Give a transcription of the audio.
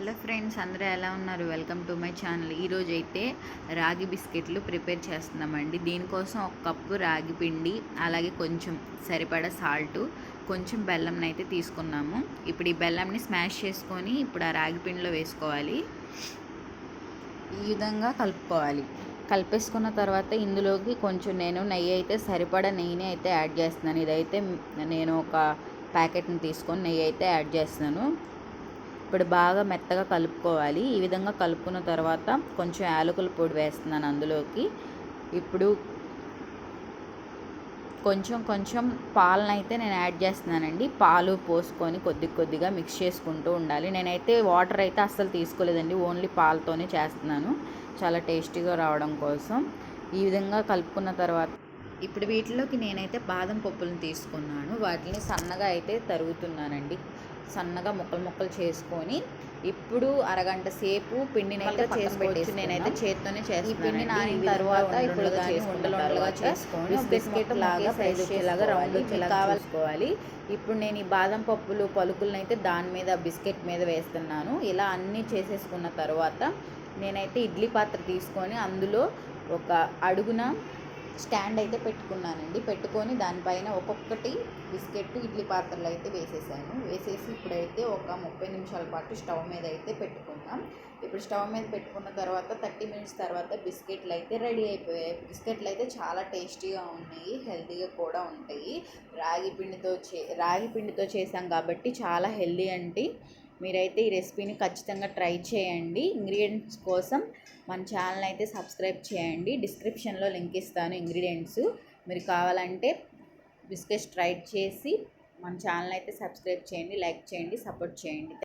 Hello friends అందరూ ఎలా ఉన్నారు? Welcome to my channel. ఈరోజు అయితే రాగి బిస్కెట్లు ప్రిపేర్ చేస్తున్నామండి. దీనికోసం ఒక కప్పు రాగి పిండి అలాగే కొంచెం సరిపడా సాల్ట్ కొంచెం బెల్లంని అయితే తీసుకున్నాము. ఇప్పుడు ఈ బెల్లంని స్మాష్ చేసుకొని ఇప్పుడు ఆ రాగి పిండిలో వేసుకోవాలి. ఈ విధంగా కలుపుకోవాలి. కలిపేసుకున్న తర్వాత ఇందులోకి కొంచెం నేను నెయ్యి అయితే సరిపడా నెయ్యిని అయితే యాడ్ చేస్తున్నాను. ఇదైతే నేను ఒక ప్యాకెట్ని తీసుకొని నెయ్యి అయితే యాడ్ చేస్తున్నాను. ఇప్పుడు బాగా మెత్తగా కలుపుకోవాలి. ఈ విధంగా కలుపుకున్న తర్వాత కొంచెం యాలకుల పొడి వేస్తున్నాను అందులోకి. ఇప్పుడు కొంచెం కొంచెం పాలను అయితే నేను యాడ్ చేస్తున్నానండి. పాలు పోసుకొని కొద్ది కొద్దిగా మిక్స్ చేసుకుంటూ ఉండాలి. నేనైతే వాటర్ అయితే అస్సలు తీసుకోలేదండి. ఓన్లీ పాలతోనే చేస్తున్నాను. చాలా టేస్టీగా రావడం కోసం. ఈ విధంగా కలుపుకున్న తర్వాత ఇప్పుడు వీటిలోకి నేనైతే బాదం పప్పులను తీసుకున్నాను. వాటిని సన్నగా అయితే తరుగుతున్నానండి. సన్నగా ముక్కలు ముక్కలు చేసుకొని ఇప్పుడు అరగంట సేపు పిండిని అయితే చేసుకోవచ్చు నేనైతే చేత్తోనే చేస్తాను పిండి నానిన తర్వాత ఇప్పుడు ఉండలు ఉండలుగా చేసుకొని బిస్కెట్ లాగా ఫ్రై చేసేలాగా రౌండ్ కావాల్సుకోవాలి ఇప్పుడు నేను ఈ బాదం పప్పులు పలుకులను అయితే దాని మీద బిస్కెట్ మీద వేస్తున్నాను. ఇలా అన్నీ చేసేసుకున్న తర్వాత నేనైతే ఇడ్లీ పాత్ర తీసుకొని అందులో ఒక అడుగున స్టాండ్ అయితే పెట్టుకున్నానండి. పెట్టుకొని దానిపైన ఒక్కొక్కటి బిస్కెట్ ఇడ్లీ పాత్రలు అయితే వేసేసాను. వేసేసి ఇప్పుడైతే ఒక ముప్పై నిమిషాల పాటు స్టవ్ మీద అయితే పెట్టుకుందాం. ఇప్పుడు స్టవ్ మీద పెట్టుకున్న తర్వాత థర్టీ మినిట్స్ తర్వాత బిస్కెట్లు అయితే రెడీ అయిపోయాయి. బిస్కెట్లు అయితే చాలా టేస్టీగా ఉన్నాయి హెల్తీగా కూడా ఉంటాయి. రాగి పిండితో చే రాగి పిండితో చేసాం కాబట్టి చాలా హెల్దీ అండి. మీరైతే ఈ రెసిపీని ఖచ్చితంగా ట్రై చేయండి. ఇంగ్రీడియంట్స్ కోసం మన ఛానల్ అయితే సబ్స్క్రైబ్ చేయండి. డిస్క్రిప్షన్లో లింక్ ఇస్తాను ఇంగ్రీడియంట్స్. మీరు కావాలంటే బిస్కెట్స్ ట్రై చేసి మన ఛానల్ అయితే సబ్స్క్రైబ్ చేయండి లైక్ చేయండి సపోర్ట్ చేయండి.